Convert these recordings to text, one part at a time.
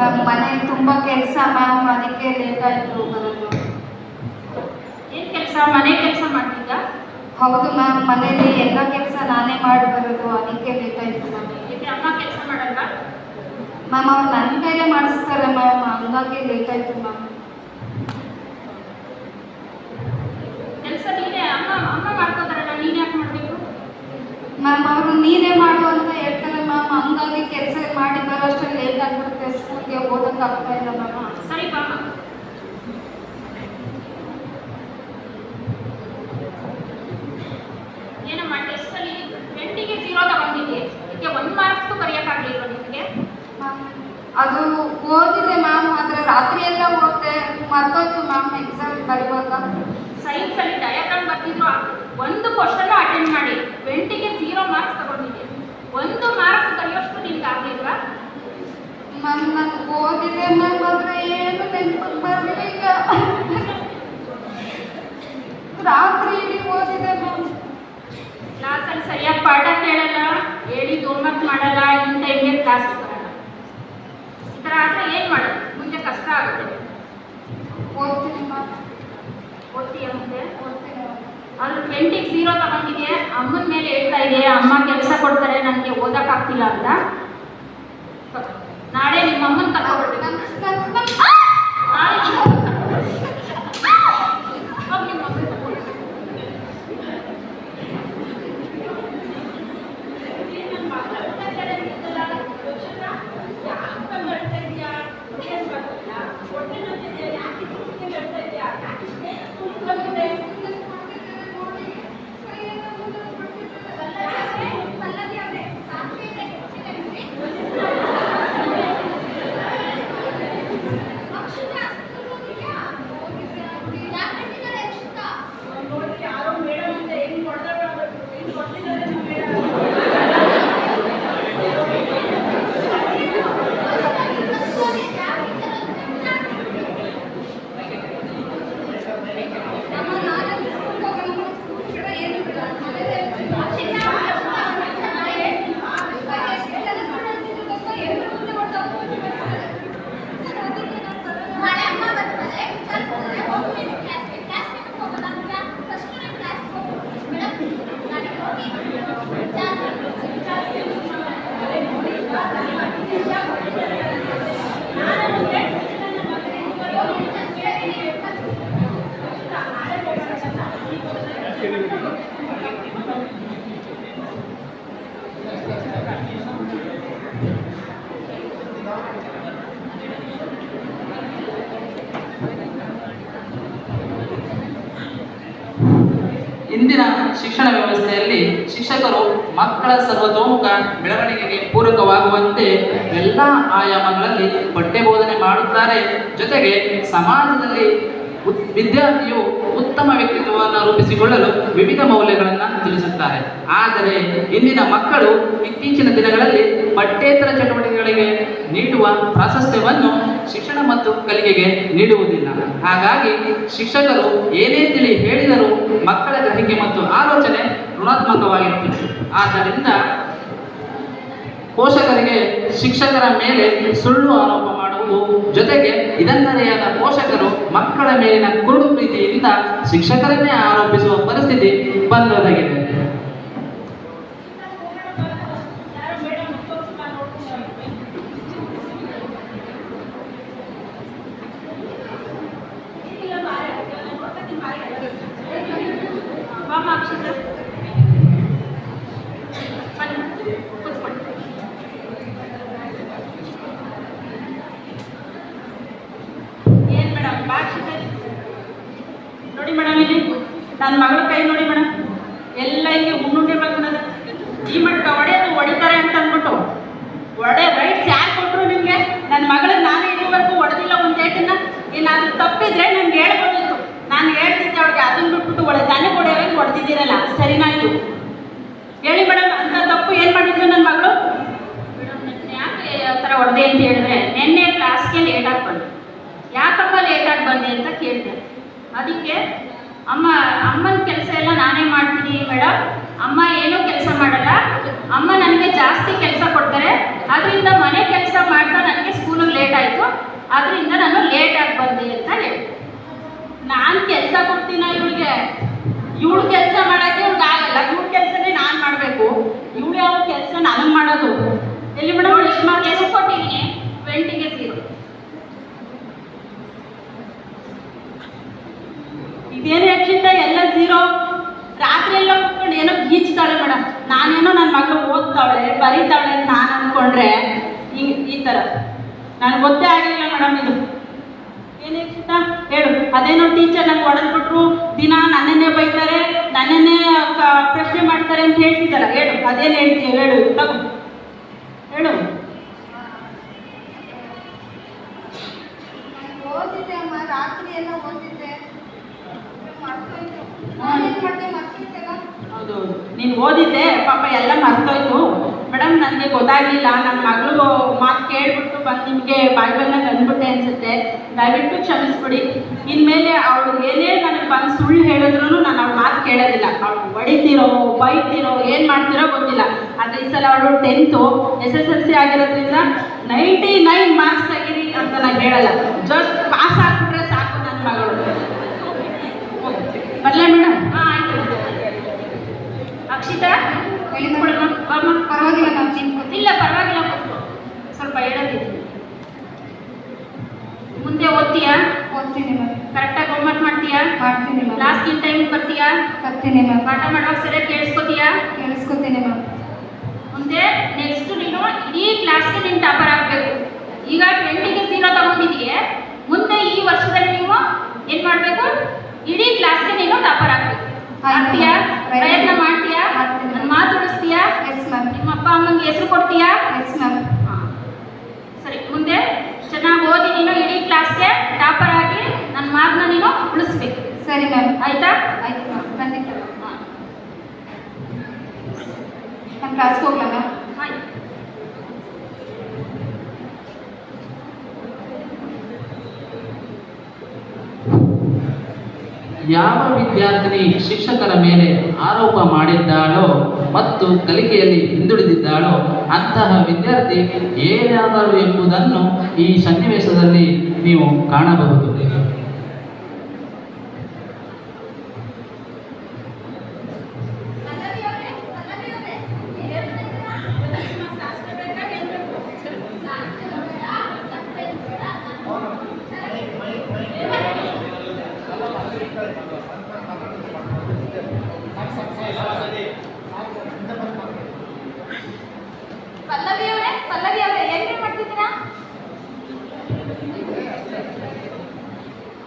Ma'am ಮನೇಲಿ ತುಂಬ ಕೆಲಸ ಮ್ಯಾಮ್ ಅದಕ್ಕೆ ಲೇಟ್ ಆಯಿತು ಬರೋದು. ಏನು ಕೆಲಸ? ಮನೆ ಕೆಲಸ ಮಾಡ್ತಿದ್ದ? ಹೌದು ಮ್ಯಾಮ್ ಮನೇಲಿ ಎಲ್ಲ ಕೆಲಸ ನಾನೇ ಮಾಡಿ ಬರೋದು ಅದಕ್ಕೆ ಲೇಟ್ ಆಯಿತು ಮ್ಯಾಮ್ ಅಮ್ಮ ಕೆಲಸ ಮಾಡಲ್ವಾ? ಮ್ಯಾಮ್ ಅವ್ರು ನನ್ನ ಕೈಲೇ ಮಾಡಿಸ್ತಾರೆ ಮ್ಯಾಮ್ ಹಂಗಾಗಿ ಲೇಟ್ ಆಯಿತು ಮ್ಯಾಮ್ ಕೆಲಸ ನೀನೇ ಅಮ್ಮ ಅಮ್ಮ ಮಾಡ್ಕೋತಾರಲ್ಲ ನೀನು ಯಾಕೆ ಮಾಡಬೇಕು? ಮ್ಯಾಮ್ ಅವರು ನೀನೇ ಮಾಡು ಅಂತ ಕೆಲಸ ಮಾಡಿ ಬರೋಷ್ಟರಲ್ಲಿ ಲೇಟ್ ಆಗ್ಬಿಡುತ್ತೆ ಸ್ಕೂಲ್ಗೆ ಓದೋಕ್ಕಾಗ್ತಾ ಇಲ್ಲ ಮಾಮ. ಸರಿ ಬಾಮ ಏನಮ್ಮ ಟೆಸ್ಟಲ್ಲಿ ಟ್ವೆಂಟಿಗೆ ಜೀರೋ ತಗೊಂಡಿದ್ದೆ. ಇದಕ್ಕೆ ಒಂದು ಮಾರ್ಕ್ಸ್ಗೂ ನಿಮಗೆ? ಅದು ಓದಿದೆ ಮ್ಯಾಮ್ ಆದರೆ ರಾತ್ರಿ ಎಲ್ಲ ಓದಿದೆ. ಮರ್ತೋಯ್ತು ಮ್ಯಾಮ್ ಎಕ್ಸಾಮ್ ಬರೀವಾಗ. ಸೈನ್ಸ್ ಅಲ್ಲಿ ಡಯಾಗ್ರಾಮ್ ಬರ್ತಿದ್ರು ಒಂದು ಕ್ವಶನ್ ಅಟೆಂಡ್ ಮಾಡಿ. ಟ್ವೆಂಟಿಗೆ ಜೀರೋ ಮಾರ್ಕ್ಸ್ ತಗೊಂಡಿದ್ದೆ. ಒಂದು ಮಾರ್ಕ್ಸ್ ಬರೆಯೋಷ್ಟು ನಿಮ್ಗೆ ಆಗಲಿಲ್ವಾ? ಮನ್ ನಾನು ಓದಿದೆ ಮ್ಯಾಮ್ ಆದರೆ ಏನು ನೆನಪಿಗೆ ಬರಲಿಲ್ಲ ರಾತ್ರಿ ಇಡೀ ಓದಿದೆ ಮ್ಯಾಮ್ ಕ್ಲಾಸಲ್ಲಿ ಸರಿಯಾಗಿ ಪಾಠ ಕೇಳಲ್ಲ ಹೇಳಿ ಹೋಮ್ವರ್ಕ್ ಮಾಡಲ್ಲ ಇನ್ ಟೈಮ್ಗೆ ಕ್ಲಾಸ್ ಬರಲ್ಲ. ಈ ಥರ ಆದರೆ ಏನು ಮಾಡೋದು? ಮುಂದೆ ಕಷ್ಟ ಆಗುತ್ತೆ. ಓದ್ತೀನಿ ಮ್ಯಾಮ್ ಓದ್ತೀಯ ಮುಂದೆ? ಓದ್ತೀನಿ. ಅಲ್ಲಿ ಟ್ವೆಂಟಿಗೆ ಝೀರೋ ತಗೊಂಡಿದೆ ಅಮ್ಮನ ಮೇಲೆ ಹೇಳ್ತಾ ಇದೆ ಅಮ್ಮ ಕೆಲಸ ಕೊಡ್ತಾರೆ ನನಗೆ ಓದೋಕ್ಕಾಗ್ತಿಲ್ಲ ಅಂತ ನಾಳೆ ನಿಮ್ಮ ಅಮ್ಮನ ತಗೊಳ್ಬೇಕು ನನ್- ನನ್- ನನ್- ನಾಳೆ ನಿಮ್ಮ ಅಮ್ಮನ್ ತಗೊಂಡ್ಬರ್ಬೇಕು. ಹೋಗ್ ನಿಮ್ಮ ಅಮ್ಮನ್ ತಗೊಂಡ್ಬರ್ಬೇಕು. ನಾಳೆ ಅಮ್ಮ ಬರ್ತಾರೆ ಕರ್ಕೊಂಡ್ರೆ ಹೋಗಿ ಕ್ಲಾಸ್ಗೆ ಕ್ಲಾಸ್ಗೆ ಹೋಗೋಣ ಅಂತ ಫಸ್ಟ್ ಕ್ಲಾಸ್ಗೆ ಹೋಗ್ಬೋದು ಮೇಡಮ್ ನಾಳೆ ಹೋಗಿ ಇಂದಿನ ಶಿಕ್ಷಣ ವ್ಯವಸ್ಥೆಯಲ್ಲಿ ಶಿಕ್ಷಕರು ಮಕ್ಕಳ ಸರ್ವತೋಮುಖ ಬೆಳವಣಿಗೆಗೆ ಪೂರಕವಾಗುವಂತೆ ಎಲ್ಲ ಆಯಾಮಗಳಲ್ಲಿ ಪಠ್ಯ ಬೋಧನೆ ಮಾಡುತ್ತಾರೆ. ಜೊತೆಗೆ ಸಮಾಜದಲ್ಲಿ ವಿದ್ಯಾರ್ಥಿಯು ಉತ್ತಮ ವ್ಯಕ್ತಿತ್ವವನ್ನು ರೂಪಿಸಿಕೊಳ್ಳಲು ವಿವಿಧ ಮೌಲ್ಯಗಳನ್ನು ತಿಳಿಸುತ್ತಾರೆ. ಆದರೆ ಇಂದಿನ ಮಕ್ಕಳು ಇತ್ತೀಚಿನ ದಿನಗಳಲ್ಲಿ ಪಠ್ಯೇತರ ಚಟುವಟಿಕೆಗಳಿಗೆ ನೀಡುವ ಪ್ರಾಶಸ್ತ್ಯವನ್ನು ಶಿಕ್ಷಣ ಮತ್ತು ಕಲಿಕೆಗೆ ನೀಡುವುದಿಲ್ಲ. ಹಾಗಾಗಿ ಶಿಕ್ಷಕರು ಏನೇ ತಿಳಿ ಹೇಳಿದರೂ ಮಕ್ಕಳ ಗ್ರಹಿಕೆ ಮತ್ತು ಆಲೋಚನೆ ಋಣಾತ್ಮಕವಾಗಿರುತ್ತದೆ. ಆದ್ದರಿಂದ ಪೋಷಕರಿಗೆ ಶಿಕ್ಷಕರ ಮೇಲೆ ಸುಳ್ಳು ಆರೋಪ ಮಾಡುವುದು ಜೊತೆಗೆ ಇದನ್ನರೆಯಾದ ಪೋಷಕರು ಮಕ್ಕಳ ಮೇಲಿನ ಕುರುಡು ಪ್ರೀತಿಯಿಂದ ಶಿಕ್ಷಕರನ್ನೇ ಆರೋಪಿಸುವ ಪರಿಸ್ಥಿತಿ ಬಂದೊದಗಿದೆ ಬಾಮ ಅಕ್ಷತ ಬನ್ನಿ ಕೂತ್ಕೊಳ್ಳಿ ಏನ್ ಮೇಡಮ್ ಭಾಷೆ ನೋಡಿ ಮೇಡಮ್ ಇಲ್ಲಿ ನನ್ನ ಮಗಳ ಕೈ ನೋಡಿ ಮೇಡಮ್ ಎಲ್ಲ ಹಿಂಗೆ ಉಣ್ಣುಂಡೆ ಅನ್ನೋದು ಈ ಮಟ್ಟ ಹೊಡೆಯೋದು ಹೊಡಿತಾರೆ ಅಂತ ಅಂದ್ಬಿಟ್ಟು. ಒಡೆ ರೈಟ್ಸ್ ಯಾರು ಕೊಟ್ಟರು ನಿಮಗೆ? ನನ್ನ ಮಗಳನ್ನ ನಾನು ಇದುವರೆಗೂ ಹೊಡೆದಿಲ್ಲ ಒಂದು ಏಟನ್ನ ಏನಾದರೂ ತಪ್ಪಿದ್ರೆ ನನಗೆ ಹೇಳ್ಬೋದಿತ್ತು. ನಾನು ಹೇಳ್ತಿದ್ದೆ ಅವಳಿಗೆ ಅದನ್ನ ಬಿಟ್ಬಿಟ್ಟು ಒಳ್ಳೆ ತಾನೇ ಹೊಡೆಯೋರಿಗೆ ಹೊಡೆದಿದ್ದೀರಲ್ಲ ಸರಿನಾ ಇದು? ಹೇಳಿ ಮೇಡಮ್ ಅಂತ ತಪ್ಪು ಏನು ಮಾಡಿದ್ರು ನನ್ನ ಮಗಳು? ಮೇಡಮ್ ಯಾಕೆ ಆ ಥರ ಹೊಡೆದೆ ಅಂತ ಹೇಳಿದ್ರೆ, ನಿನ್ನೆ ಕ್ಲಾಸ್ಗೆ ಲೇಟಾಗಿ ಬಂದು. ಯಾಕಪ್ಪ ಲೇಟಾಗಿ ಬಂದೆ ಅಂತ ಕೇಳಿದೆ. ಅದಕ್ಕೆ ಅಮ್ಮ ಅಮ್ಮನ ಕೆಲಸ ಎಲ್ಲ ನಾನೇ ಮಾಡ್ತೀನಿ ಮೇಡಮ್ ಅಮ್ಮ ಏನೂ ಕೆಲಸ ಮಾಡಲ್ಲ. ಅಮ್ಮ ನನಗೆ ಜಾಸ್ತಿ ಕೆಲಸ ಕೊಡ್ತಾರೆ. ಅದರಿಂದ ಮನೆ ಕೆಲಸ ಮಾಡ್ತಾ ನನಗೆ ಸ್ಕೂಲಿಗೆ ಲೇಟ್ ಆಯಿತು. ಅದರಿಂದ ನಾನು ಲೇಟಾಗಿ ಬಂದೆ ಅಂತ ಹೇಳಿ. ನಾನು ಕೆಲಸ ಕೊಡ್ತೀನ ಇವಳಿಗೆ? ಇವಳು ಕೆಲಸ ಮಾಡೋಕ್ಕೆ ಇವ್ಳಿಗೆ ಆಗಲ್ಲ. ಇವಳ ಕೆಲಸನೇ ನಾನು ಮಾಡಬೇಕು. ಇವಳು ಯಾವ ಕೆಲಸ ನನಗೆ ಮಾಡೋದು? ಎಲ್ಲಿ ಮೇಡಮ್ ಎಷ್ಟು ಮಾರ್ಕ್ ಕೊಟ್ಟಿದ್ದೀನಿ? ಟ್ವೆಂಟಿಗೆ ಝೀರೋ ಇದೇನು ಹೆಚ್ಚಿಂದ ಎಲ್ಲ ಝೀರೋ ರಾತ್ರಿ ಎಲ್ಲ ಏನೋ ಗೀಚ್ತಾಳೆ ಮೇಡಮ್. ನಾನೇನೋ ನನ್ನ ಮಗಳು ಓದ್ತಾಳೆ, ಬರೀತಾಳೆ ಅಂತ ನಾನು ಅಂದ್ಕೊಂಡ್ರೆ ಹಿಂಗೆ ಈ ಥರ ನನಗೆ ಗೊತ್ತೇ ಆಗಲಿಲ್ಲ ಮೇಡಮ್ ಇದು. ಏನೇ ಹೆಚ್ಚಿತ ಹೇಳು. ಅದೇನೋ ಟೀಚರ್ ನಂಗೆ ಹೊಡೆದ್ಬಿಟ್ರು, ದಿನ ನನ್ನನ್ನೇ ಬೈತಾರೆ, ನನ್ನನ್ನೇ ಪ್ರಶ್ನೆ ಮಾಡ್ತಾರೆ ಅಂತ ಹೇಳ್ತಿದ್ದಲ್ಲ ಹೇಳು. ಅದೇನು ಹೇಳ್ತೀವಿ ಹೇಳು. ತಗೋ. ಹೇಳು. ರಾತ್ರಿ ಎಲ್ಲ ಓದಿದ್ದೆ ಮರ್ತೋಯ್ತು ನಾನೇನ್ ಮಾಡ್ದೆ ಮರ್ತಿದ್ದೆಲ್ಲ ಹೌದು. ನೀನು ಓದಿದ್ದೆ, ಪಾಪ ಎಲ್ಲ ಮರ್ತೋಯ್ತು. ಮೇಡಮ್, ನನಗೆ ಗೊತ್ತಾಗಲಿಲ್ಲ. ನನ್ನ ಮಗಳು ಮಾತು ಕೇಳ್ಬಿಟ್ಟು ಬಂದು ನಿಮಗೆ ಬಾಯಿ ಬಂದಾಗ ಅಂದ್ಬಿಟ್ಟೆ ಅನಿಸುತ್ತೆ. ದಯವಿಟ್ಟು ಕ್ಷಮಿಸ್ಬಿಡಿ. ಇನ್ಮೇಲೆ ಅವಳು ಏನೇ ನನಗೆ ಬಂದು ಸುಳ್ಳು ಹೇಳಿದ್ರು ನಾನು ಅವ್ಳ ಮಾತು ಕೇಳೋದಿಲ್ಲ. ಅವಳು ಹೊಡಿತೀರೋ, ಬೈತೀರೋ, ಏನು ಮಾಡ್ತಿರೋ ಗೊತ್ತಿಲ್ಲ. ಆದರೆ ಈ ಸಲ ಅವಳು tenth S S L C ಆಗಿರೋದ್ರಿಂದ ನೈಂಟಿ ನೈನ್ ಮಾರ್ಕ್ಸ್ ತೆಗೀರಿ ಅಂತ ನಾನು ಹೇಳಲ್ಲ. ಜಸ್ಟ್ ಪಾಸ್ ಆಗಿಬಿಟ್ರೆ ಸಾಕು ನನ್ನ ಮಗಳು ಬರಲೇ ಮೇಡಮ್ ಹಾಂ ಆಯ್ತು ಅಕ್ಷಿತಾ ಹೇಳಿದ್ಕೊಳ್ಳಮ್ಮ. ಪರವಾಗಿಲ್ಲ ನಾನು ಇಲ್ಲ ಪರವಾಗಿಲ್ಲ ಕೂತ್ಕೋ. ಸ್ವಲ್ಪ ಹೇಳೋದಿದ್ದೀನಿ ಮುಂದೆ ಓದ್ತೀಯಾ? ಓದ್ತೀನಿ ಮ್ಯಾಮ್. ಕರೆಕ್ಟಾಗಿ ಹೋಮ್ವರ್ಕ್ ಮಾಡ್ತೀಯಾ? ಮಾಡ್ತೀನಿ ಮ್ಯಾಮ್. ಲಾಸ್ಟ್ ಟೈಮ್ ಬರ್ತೀಯಾ? ಬರ್ತೀನಿ ಮ್ಯಾಮ್. ಪಾಠ ಮಾಡುವಾಗ ಸರಿಯಾಗಿ ಕೇಳಿಸ್ಕೊತೀಯಾ? ಕೇಳಿಸ್ಕೊತೀನಿ ಮ್ಯಾಮ್. ಮುಂದೆ ನೆಕ್ಸ್ಟ್ ನೀನು ಇಡೀ ಕ್ಲಾಸ್ಗೆ ನೀನು ಟಾಪರ್ ಆಗಬೇಕು. ಈಗ ಟ್ವೆಂಟಿಗೆ ಝೀರೋ ತಗೊಂಡಿದೀಯ ಮುಂದೆ ಈ ವರ್ಷದಲ್ಲಿ ನೀವು ಏನು ಮಾಡಬೇಕು? ಇಡೀ ಕ್ಲಾಸ್ಗೆ ನೀನು ಟಾಪರ್ ಆಗಬೇಕು. ಆಗ್ತೀಯಾ? ಪ್ರಯತ್ನ ಪ್ರಯತ್ನ ಮಾಡ್ತೀಯಾ ಮಾಡ್ತೀನಿ. ನನ್ನ ಮಾತು ಉಳಿಸ್ತೀಯಾ ಎಸ್ ಮ್ಯಾಮ್ ನಿಮ್ಮ ಅಮ್ಮಂಗೆ ಹೆಸರು ಕೊಡ್ತೀಯಾ? ಎಸ್ ಮ್ಯಾಮ್ ಸರಿ ಮುಂದೆ ಚೆನ್ನಾಗಿ ಓದಿ ನೀನು ಇಡೀ ಕ್ಲಾಸ್ಗೆ ಟಾಪರ್ ಆಗಿ ನನ್ನ ಮಾತನ್ನ ನೀನು ಉಳಿಸ್ಬೇಕು. ಸರಿ ಮ್ಯಾಮ್ ಆಯ್ತಾ? ಆಯ್ತು ಮ್ಯಾಮ್ ಖಂಡಿತ. ನಾನು ಕ್ಲಾಸ್ಗೆ ಹೋಗ್ಲಾ ಮ್ಯಾಮ್ ಆಯ್ತು. ಯಾವ ವಿದ್ಯಾರ್ಥಿನಿ ಶಿಕ್ಷಕರ ಮೇಲೆ ಆರೋಪ ಮಾಡಿದ್ದಾಳೋ ಮತ್ತು ಕಲಿಕೆಯಲ್ಲಿ ಹಿಂದುಳಿದಿದ್ದಾಳೋ ಅಂತಹ ವಿದ್ಯಾರ್ಥಿ ಏನಾದರೂ ಎಂಬುದನ್ನು ಈ ಸನ್ನಿವೇಶದಲ್ಲಿ ನೀವು ಕಾಣಬಹುದು. ಪಲ್ಲವಿ ಅವರೇ ಅವರೇ ಮಾಡ್ತಿದ್ದೀರಾ?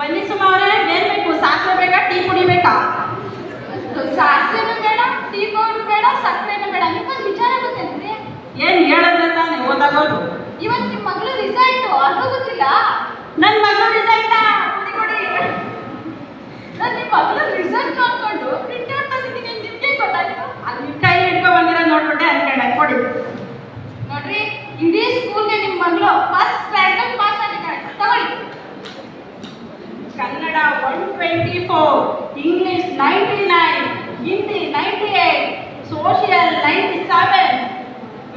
ಬನ್ನಿ ಸುಮ ಅವರೇ ಏನ್ ಬೇಕು? ಸಾಸಿವೆ ಬೇಕಾ ಟೀ ಕುಡಿಬೇಕಾ ಸಾಸಿವೆನೂ ಬೇಡ ಟೀ ಪೌಡ್ರ್ ಬೇಡ ಸಕ್ಕರೆನೂ ಬೇಡ. ನಿಮ್ಗೊಂದು ವಿಚಾರ ಗೊತ್ತೇನ್ರಿ? ಏನ್ ಹೇಳಿದ್ರೆ ತಾನೆ ಓದಾಗೋದು ಇವತ್ತು ನಿಮ್ಮ ಮಗಳು ರಿಸಲ್ಟ್ ಅದು ಗೊತ್ತಿಲ್ಲ? ನನ್ನ ಮಗಳು ರಿಸಲ್ಟ್ ಕುಡಿ ಕುಡಿ. ನಾನು ನಿಮ್ಮ ಮಗಳು ರಿಸಲ್ಟ್ ಅನ್ಕೊಂಡು ಪ್ರಿಂಟ್ ಔಟ್ ತಂದಿದ್ದೀನಿ ನಿಮ್ಗೆ ಗೊತ್ತಾಯ್ತು? ಅಲ್ಲಿ ಕೈ ಹಿಡ್ಕೊ ಬಂದಿರೋ ನೋಡ್ಬಿಟ್ಟೆ ಅನ್ಕೊಂಡೆ ಕೊಡಿ. ಇಡೀ ಸ್ಕೂಲ್ಗೆ ನಿಮ್ಮ ಮಗಳು ಫಸ್ಟ್ ರ್ಯಾಂಕ್ ಪಾಸ್ ಆಗಿದ್ದಾಳೆ ತಗೊಳ್ಳಿ. Kannada one twenty four English ninety nine Hindi ninety eight social ninety seven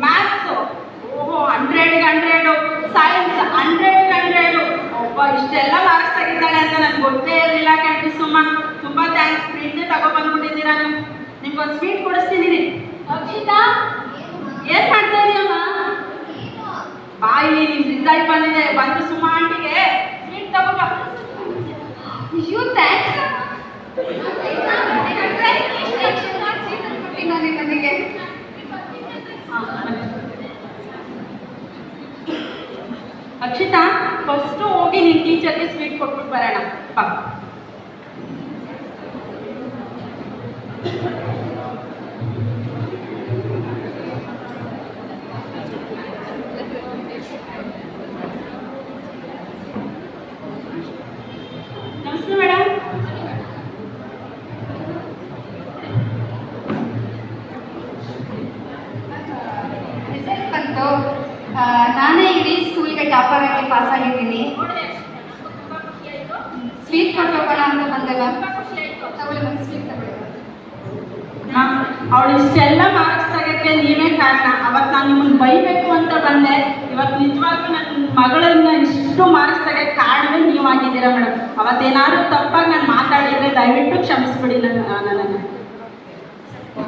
maths ಓಹೋ ಹಂಡ್ರೆಡ್ಗೆ ಹಂಡ್ರೆಡು ಸೈನ್ಸ್ ಹಂಡ್ರೆಡ್ಗೆ ಹಂಡ್ರೆಡು ಒಬ್ಬ ಇಷ್ಟೆಲ್ಲ ಮಾರ್ಕ್ಸ್ ತೆಗಿತಾಳೆ ಅಂತ ನನಗೆ ಗೊತ್ತೇ ಇರಲಿಲ್ಲ ಕ್ಯಾಂಟಿ ಸುಮ್ಮ ತುಂಬ ಥ್ಯಾಂಕ್ಸ್ ಪ್ರಿಂಟ್ ತಗೊಬಂದ್ಬಿಟ್ಟಿದ್ದೀರಾ ನೀವು ನಿಮ್ಗೊಂದು ಸ್ವೀಟ್ ಕೊಡಿಸ್ತೀನಿ ರೀ ಅಕ್ಷಿತಾ ಏನು ಮಾಡ್ತಾ ಇದೀಯಮ್ಮ ಬಾಯಿ ನಿನ್ ರಿಸಲ್ಟ್ ಬಂದಿದೆ ಬಂದು ಸುಮ್ಮ ಆಂಟಿಗೆ ಸ್ವೀಟ್ ತಗೋಬ ಅಯ್ಯೋ ಥ್ಯಾಂಕ್ಸ್ ನೋಡಿ ನನಗೆ ಅಕ್ಷಿತಾ ಫಸ್ಟು ಹೋಗಿ ನಿನ್ನ ಟೀಚರ್ಗೆ ಸ್ವೀಟ್ ಕೊಟ್ಬಿಟ್ಟು ಬರೋಣ ಬಾ ಆಗಿದ್ದೀನಿ ಸ್ವೀಟ್ ಕೊಟ್ಟು ಅಂತ ಬಂದಲ್ಲ? ಅವಳು ಇಷ್ಟೆಲ್ಲ ಮಾರ್ಕ್ಸ್ ತಗಕ್ಕೆ ನೀವೇ ಕಾರಣ. ಅವತ್ತು ನಾನು ನಿಮ್ಮನ್ನು ಬೈಬೇಕು ಅಂತ ಬಂದೆ. ಇವತ್ತು ನಿಜವಾಗ್ಲೂ ನನ್ನ ಮಗಳನ್ನ ಇಷ್ಟು ಮಾರ್ಕ್ಸ್ ಕಾರಣ ಕಾರಣವೇ ನೀವಾಗಿದ್ದೀರಾ ಮೇಡಮ್. ಅವತ್ತೇನಾದ್ರೂ ತಪ್ಪಾಗಿ ನಾನು ಮಾತಾಡಿದರೆ ದಯವಿಟ್ಟು ಕ್ಷಮಿಸ್ಬಿಡಿ ನನ್ನ ನನ್ನನ್ನು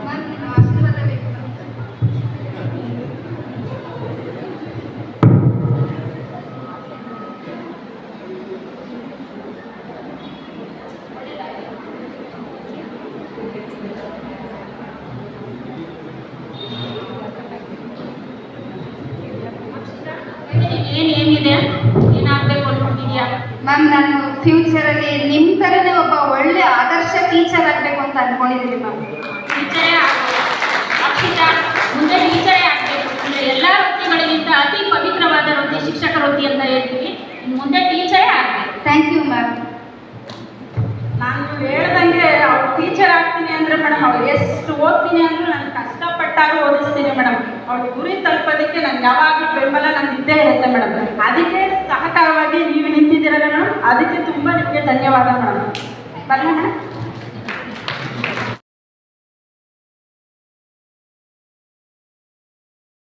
ಮ್ಯಾಮ್ ನಿಮ್ಮ ಆಶೀರ್ವಾದ ಬೇಕು ಮ್ಯಾಮ್. ಏನು ಏನಿದೆ ಏನಾಗಬೇಕು ಅನ್ಕೊಂಡಿದ್ಯಾ ಮ್ಯಾಮ್ ನಾನು ಫ್ಯೂಚರಲ್ಲಿ ನಿಮ್ಮ ತರನೇ ಒಬ್ಬ ಒಳ್ಳೆ ಆದರ್ಶ ಟೀಚರ್ ಆಗಬೇಕು ಅಂತ ಅಂದ್ಕೊಂಡಿದ್ದೀನಿ ಮ್ಯಾಮ್ ಟೀಚರೇ ಆಗಬೇಕು. ಅಕ್ಷಿತಾ ಮುಂದೆ ಟೀಚರೇ ಆಗಬೇಕು. ಅಂದರೆ ಎಲ್ಲ ವೃತ್ತಿಗಳಿಗಿಂತ ಅತಿ ಪವಿತ್ರವಾದ ವೃತ್ತಿ ಶಿಕ್ಷಕ ವೃತ್ತಿ ಅಂತ ಹೇಳ್ತೀವಿ ಮುಂದೆ ಟೀಚರೇ ಆಗಬೇಕು. ಥ್ಯಾಂಕ್ ಯು ಮ್ಯಾಮ್ ನಾನು ಹೇಳ್ದಂಗೆ ಅವ್ರು ಟೀಚರ್ ಆಗ್ತೀನಿ ಅಂದರೆ ಮೇಡಮ್ ಅವ್ರು ಎಷ್ಟು ಓದ್ತೀನಿ ಅಂದರೂ ನಾನು ಓದಿಸ್ತೀನಿ ಗುರಿ ತಲುಪೋದಕ್ಕೆ ನಾನು ಯಾವಾಗಲೂ ಬೆಂಬಲ ನಾನು ಇದ್ದೇ ಇರುತ್ತೆ ಮೇಡಮ್. ಅದಕ್ಕೆ ಸಹಕಾರವಾಗಿ ನೀವು ನಿಂತಿದ್ದೀರಲ್ಲ ಮೇಡಮ್. ಅದಕ್ಕೆ ತುಂಬ ನಿಮಗೆ ಧನ್ಯವಾದ ಮೇಡಮ್. ಬರೋಣ